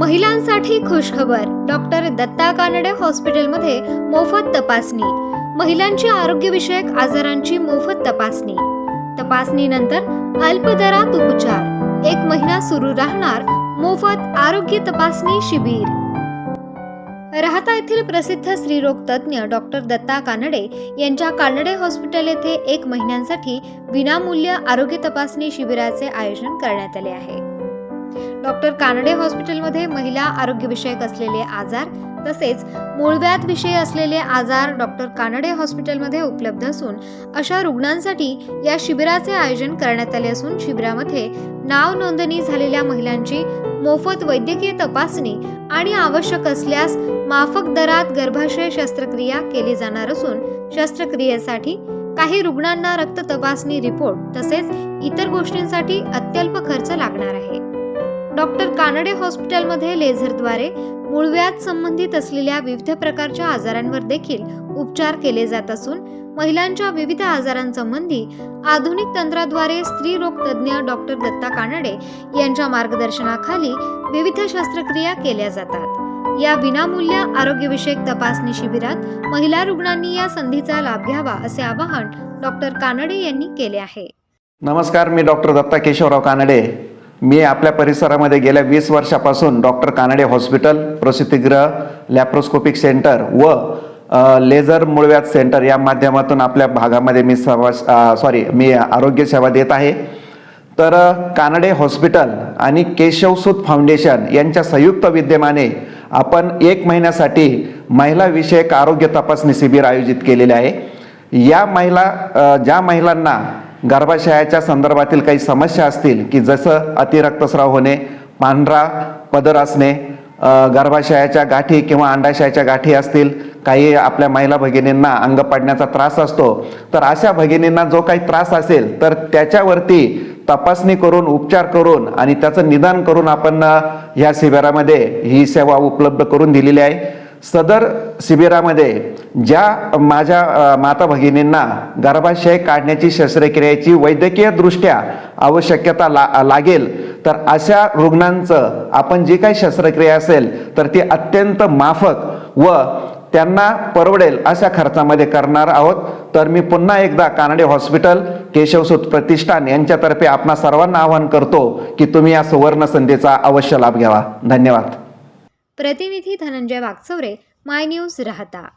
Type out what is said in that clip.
महिलांसाठी खुशखबर. डॉक्टर दत्ता कानडे हॉस्पिटलमध्ये मोफत तपासणी. महिलांची आरोग्यविषयक आजारांची मोफत तपासणी. तपासणीनंतर अल्प दरात उपचार. एक महिना सुरू राहणार मोफत आरोग्य तपासणी शिबिर. राहता येथील प्रसिद्ध स्त्रीरोग तज्ज्ञ डॉक्टर दत्ता कानडे यांच्या कानडे हॉस्पिटल येथे एक महिन्यांसाठी विनामूल्य आरोग्य तपासणी शिबिराचे आयोजन करण्यात आले आहे. डॉक्टर कानडे हॉस्पिटलमध्ये महिला आरोग्यविषयक असलेले आजार तसेच मूळव्याध विषयी असलेले आजार डॉक्टर कानडे हॉस्पिटलमध्ये उपलब्ध असून अशा रुग्णांसाठी या शिबिराचे आयोजन करण्यात आले असून शिबिरामध्ये नाव नोंदणी झालेल्या महिलांची मोफत वैद्यकीय तपासणी आणि आवश्यक असल्यास माफक दरात गर्भाशय शस्त्रक्रिया केली जाणार असून शस्त्रक्रियेसाठी काही रुग्णांना रक्त तपासणी रिपोर्ट तसेच इतर गोष्टींसाठी अत्यल्प खर्च लागणार आहे. डॉक्टर कानडे हॉस्पिटलमध्ये लेझरद्वारे मूळव्याध संबंधित असलेल्या विविध प्रकारच्या आजारांवर देखील उपचार केले जात असून महिलांच्या विविध आजारांसंबंधी आधुनिक तंत्राद्वारे स्त्री रोग तज्ज्ञ डॉक्टर दत्ता कानडे यांच्या मार्गदर्शनाखाली विविध शस्त्रक्रिया केल्या जातात. या विनामूल्य आरोग्यविषयक तपासणी शिबिरात महिला रुग्णांनी या संधीचा लाभ घ्यावा असे आवाहन डॉक्टर कानडे यांनी केले आहे. नमस्कार मी डॉक्टर दत्ता केशवराव कानडे. मी आपल्या परिसरामध्ये गेल्या वीस वर्षापासून डॉक्टर कानडे हॉस्पिटल प्रसूतिगृह लॅप्रोस्कोपिक सेंटर व लेझर मूळव्याध सेंटर या माध्यमातून आपल्या भागामध्ये मी सेवा सॉरी मी आरोग्य सेवा देत आहे. तर कानडे हॉस्पिटल आणि केशवसूत फाउंडेशन यांच्या संयुक्त विद्यमाने आपण एक महिन्यासाठी महिला विषयक आरोग्य तपासणी शिबिर आयोजित केलेले आहे. या महिला ज्या महिलांना गर्भाशयाच्या संदर्भातील काही समस्या असतील की जसं अतिरक्तस्राव होणे पांढरा पदर असणे गर्भाशयाच्या गाठी किंवा अंडाशयाच्या गाठी असतील काही आपल्या महिला भगिनींना अंग पाडण्याचा त्रास असतो तर अशा भगिनींना जो काही त्रास असेल तर त्याच्यावरती तपासणी करून उपचार करून आणि त्याचं निदान करून आपण ह्या शिबिरामध्ये ही सेवा उपलब्ध करून दिलेली आहे. सदर शिबिरामध्ये ज्या माझ्या माता भगिनींना गर्भाशय काढण्याची शस्त्रक्रियेची वैद्यकीय दृष्ट्या आवश्यकता ला लागेल तर अशा रुग्णांचं आपण जी काही शस्त्रक्रिया असेल तर ती अत्यंत माफक व त्यांना परवडेल अशा खर्चामध्ये करणार आहोत. तर मी पुन्हा एकदा कानडे हॉस्पिटल केशवसूत प्रतिष्ठान यांच्यातर्फे आपणा सर्वांना आवाहन करतो की तुम्ही या सुवर्ण संधीचा अवश्य लाभ घ्यावा. धन्यवाद. प्रतिनिधी धनंजय वागचौरे माय न्यूज राहता.